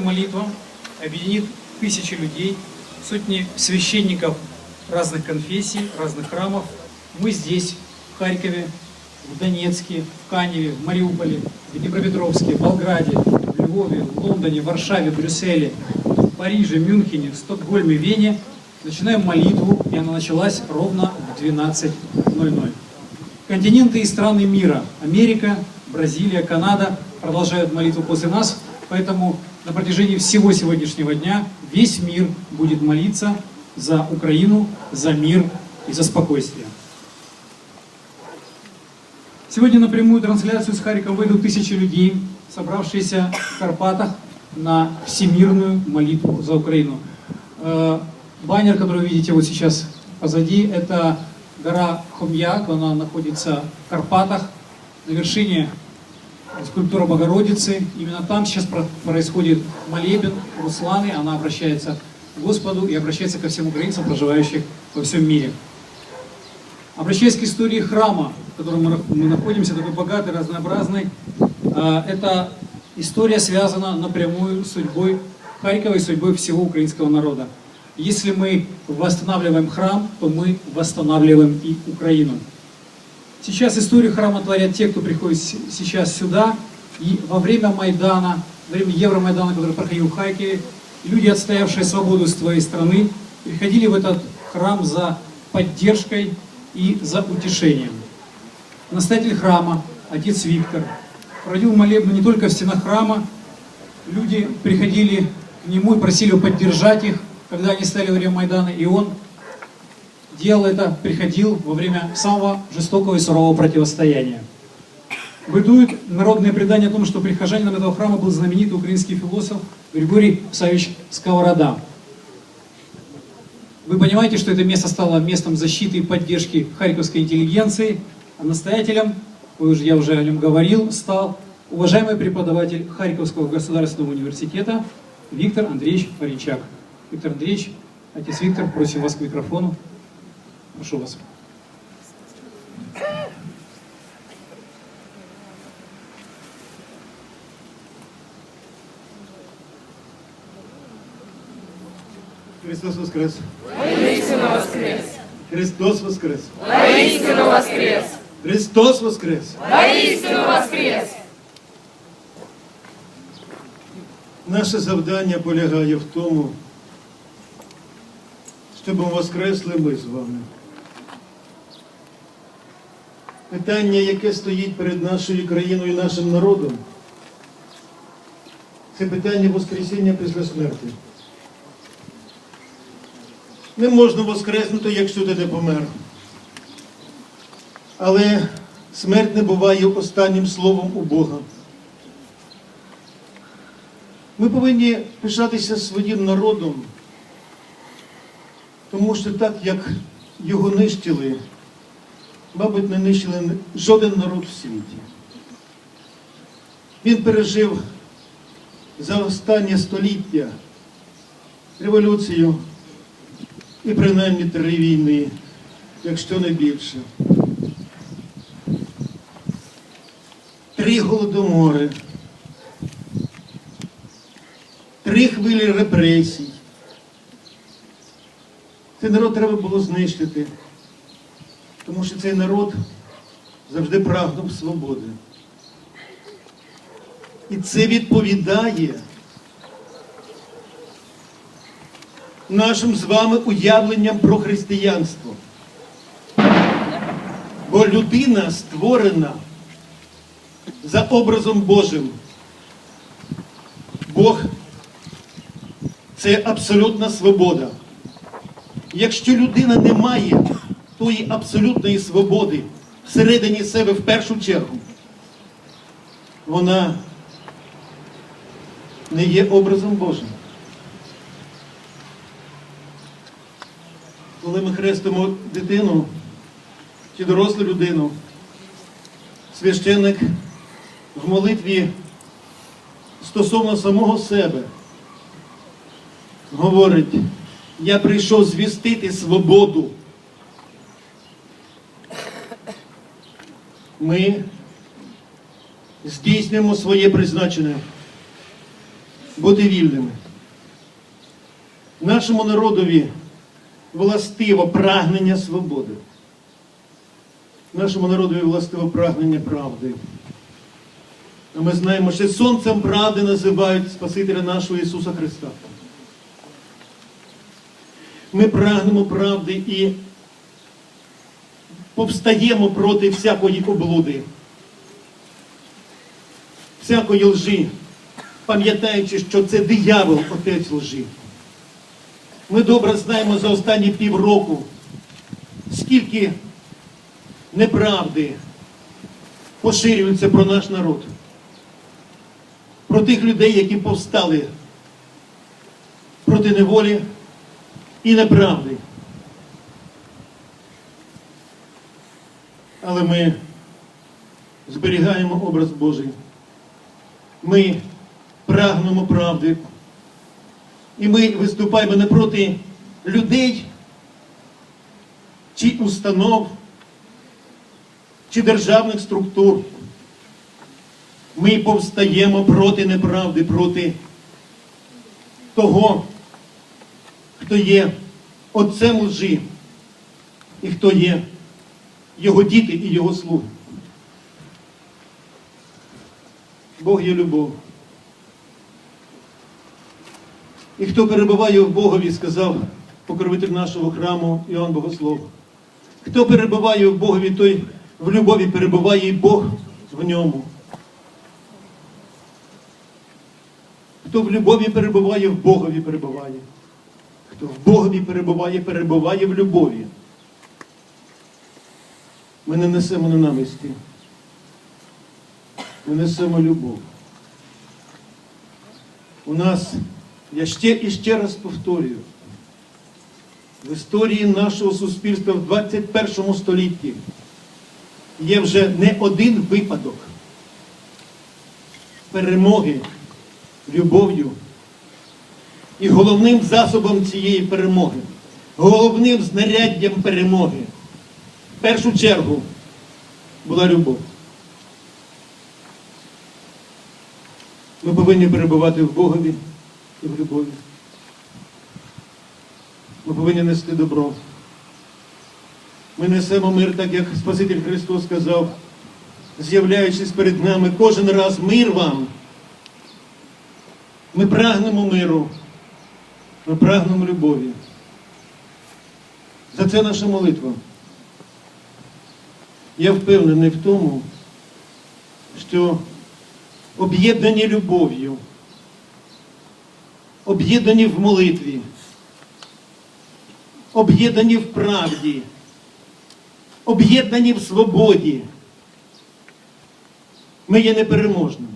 Молитва объединит тысячи людей, сотни священников разных конфессий, разных храмов. Мы здесь, в Харькове, в Донецке, в Каневе, в Мариуполе, в Днепропетровске, в Волграде, в Львове, в Лондоне, в Варшаве, в Брюсселе, в Париже, Мюнхене, в Стокгольме, Вене начинаем молитву, и она началась ровно в 12.00. Континенты и страны мира, Америка, Бразилия, Канада продолжают молитву после нас, поэтому на протяжении всего сегодняшнего дня весь мир будет молиться за Украину, за мир и за спокойствие. Сегодня на прямую трансляцию с Харькова выйдут тысячи людей, собравшиеся в Карпатах на всемирную молитву за Украину. Э, Баннер, который вы видите вот сейчас позади, это гора Хомьяк, она находится в Карпатах, на вершине скульптура Богородицы. Именно там сейчас про- происходит молебен Русланы, она обращается к Господу и обращается ко всем украинцам, проживающих во всем мире. Обращаясь к истории храма, в котором мы нах- мы находимся, такой богатой, разнообразной, э, эта история связана напрямую с судьбой Харькова и судьбой всего украинского народа. Если мы восстанавливаем храм, то мы восстанавливаем и Украину. Сейчас историю храма творят те, кто приходит сейчас сюда. И во время Майдана, во время Евромайдана, который проходил в Харькове, люди, отстоявшие свободу своей страны, приходили в этот храм за поддержкой и за утешением. Настоятель храма, отец Виктор, проводил молебны не только в стенах храма, люди приходили к нему и просили его поддержать их, когда они стали во время Майдана, и он делал это, приходил во время самого жестокого и сурового противостояния. Бытует народное предание о том, что прихожанином этого храма был знаменитый украинский философ Григорий Савич Сковорода. Вы понимаете, что это место стало местом защиты и поддержки харьковской интеллигенции, а настоятелем, я уже о нем говорил, стал уважаемый преподаватель Харьковского государственного университета Виктор Андреевич Паричак. Виктор Андреевич, отец Виктор, просим вас к микрофону. Прошу вас. Христос воскрес! Воистину воскрес! Христос воскрес! Воистину воскрес! Христос воскрес! Воистину воскрес! Наше завдання полягає в тому, щоб воскресли ми з вами. Питання, яке стоїть перед нашою країною і нашим народом, це питання Воскресіння після смерті. Не можна воскреснути, якщо ти не помер. Але смерть не буває останнім словом у Бога. Ми повинні пишатися своїм народом, тому що так, як його нищили, мабуть, не нищили жоден народ в світі. Він пережив за останнє століття революцію і принаймні три війни, якщо не більше. Три голодомори. Три хвилі репресій. Цей народ треба було знищити, тому що цей народ завжди прагнув свободи. І це відповідає нашим з вами уявленням про християнство. Бо людина створена за образом Божим. Бог це абсолютна свобода. Якщо людина не має тої абсолютної свободи всередині себе в першу чергу, вона не є образом Божим. Коли ми хрестимо дитину чи дорослу людину, священник в молитві стосовно самого себе говорить, я прийшов звістити свободу. Ми здійснюємо своє призначення. бути вільними. Нашому народові властиво прагнення свободи. Нашому народові властиво прагнення правди. А ми знаємо, що сонцем правди називають Спасителя нашого Ісуса Христа. Ми прагнемо правди і повстаємо проти всякої облуди, всякої лжи, пам'ятаючи, що це диявол, отець лжи. Ми добре знаємо за останні півроку, скільки неправди поширюється про наш народ, про тих людей, які повстали проти неволі і неправди. Але ми зберігаємо образ Божий. Ми прагнемо правди. І ми виступаємо не проти людей чи установ, чи державних структур. Ми повстаємо проти неправди, проти того, хто є отцем лжи і хто є його діти і його слуги. Бог є любов. І хто перебуває в Богові, сказав покровитель нашого храму Іоанн Богослов. Хто перебуває в Богові, той в любові перебуває і Бог в ньому. Хто в любові перебуває, в Богові перебуває. Хто в Богові перебуває, перебуває в любові. Ми не несемо ненависті. Ми несемо любов. У нас, я ще і ще раз повторюю, в історії нашого суспільства в 21 столітті є вже не один випадок перемоги любов'ю. І головним засобом цієї перемоги, головним знаряддям перемоги, першу чергу була любов. Ми повинні перебувати в Богові і в любові. Ми повинні нести добро. Ми несемо мир, так як Спаситель Христос сказав, з'являючись перед нами кожен раз мир вам. Ми прагнемо миру, ми прагнемо любові. За це наша молитва. Я впевнений в тому, що об'єднані любов'ю, об'єднані в молитві, об'єднані в правді, об'єднані в свободі. Ми є непереможними.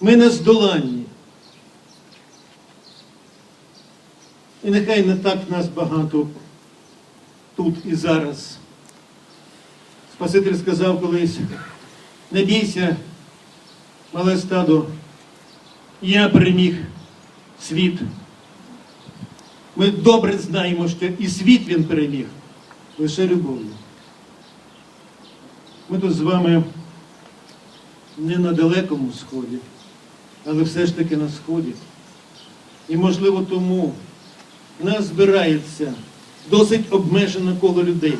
Ми нездоланні. І нехай не так нас багато тут і зараз. Спаситель сказав колись, не бійся, мале стадо, я переміг світ. Ми добре знаємо, що і світ він переміг лише любов'ю. Ми тут з вами не на далекому сході, але все ж таки на сході. І можливо тому нас збирається досить обмежене коло людей.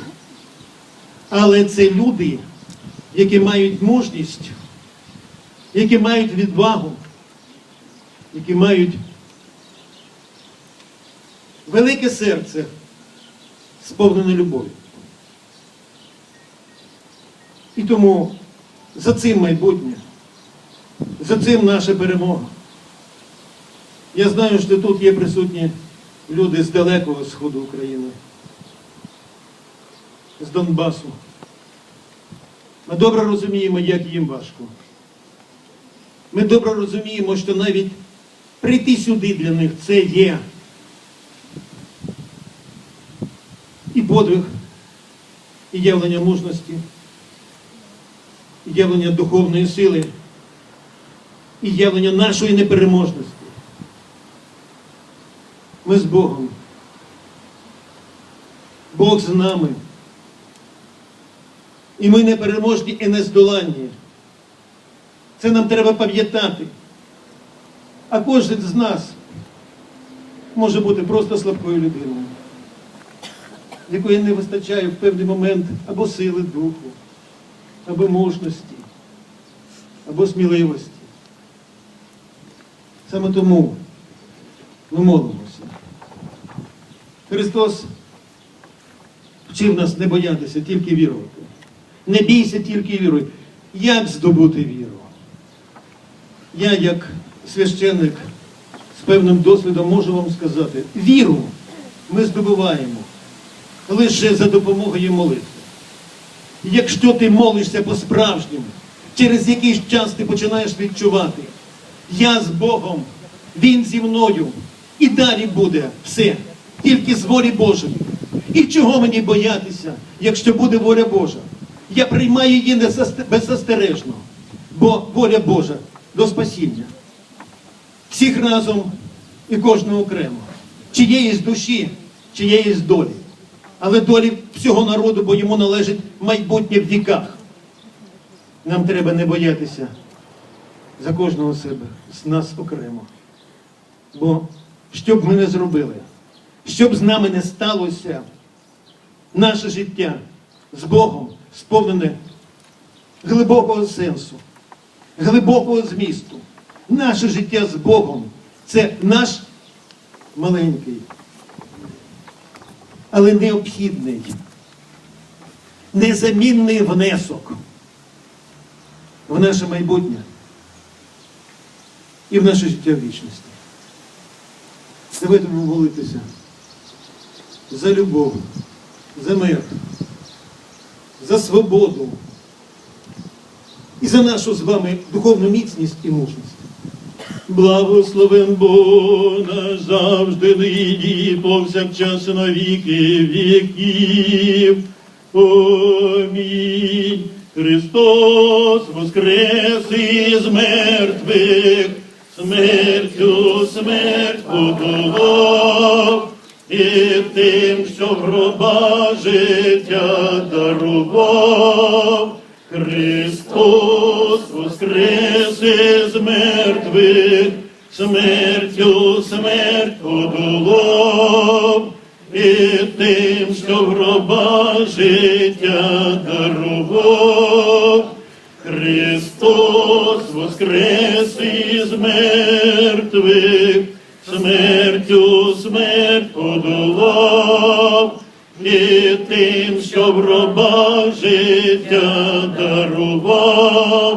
Але це люди, які мають мужність, які мають відвагу, які мають велике серце, сповнене любов'ю. І тому за цим майбутнє, за цим наша перемога. Я знаю, що тут є присутні люди з далекого сходу України, з Донбасу. Ми добре розуміємо, як їм важко. Ми добре розуміємо, що навіть прийти сюди для них це є і подвиг, і явлення мужності, і явлення духовної сили, і явлення нашої непереможності. Ми з Богом. Бог з нами. І ми непереможні і нездоланні. Це нам треба пам'ятати. А кожен з нас може бути просто слабкою людиною, якої не вистачає в певний момент або сили духу, або мужності, або сміливості. Саме тому ми молимося. Христос вчив нас не боятися, тільки вірувати. Не бійся, тільки віруй. Як здобути віру? Я, як священник з певним досвідом, можу вам сказати, віру ми здобуваємо лише за допомогою молитви. Якщо ти молишся по-справжньому, через якийсь час ти починаєш відчувати, я з Богом, Він зі мною, і далі буде все, тільки з волі Божої. І чого мені боятися, якщо буде воля Божа? Я приймаю її беззастережно, бо воля Божа до спасіння. Всіх разом і кожного окремо. Чиєїсь душі, чиєїсь долі. Але долі всього народу, бо йому належить майбутнє в віках. Нам треба не боятися за кожного себе, з нас окремо. Бо що б ми не зробили, що б з нами не сталося, наше життя з Богом сповнене глибокого сенсу, глибокого змісту. Наше життя з Богом це наш маленький, але необхідний, незамінний внесок в наше майбутнє і в наше життя в вічності. Давайте молитися за любов, за мир, свободу і за нашу з вами духовну міцність і мужність. Благословен Бог наш завжди нині, повсякчас і на віки віків. Амінь. Христос воскрес із мертвих, смертю смерть подолав, і тим, що гроба життя дарував. Христос воскрес із мертвих, смертю смерть подолав, і тим, що гроба життя дарував. Христос воскрес із мертвих, смертю смерть подолав, і тим, що в роба життя дарував.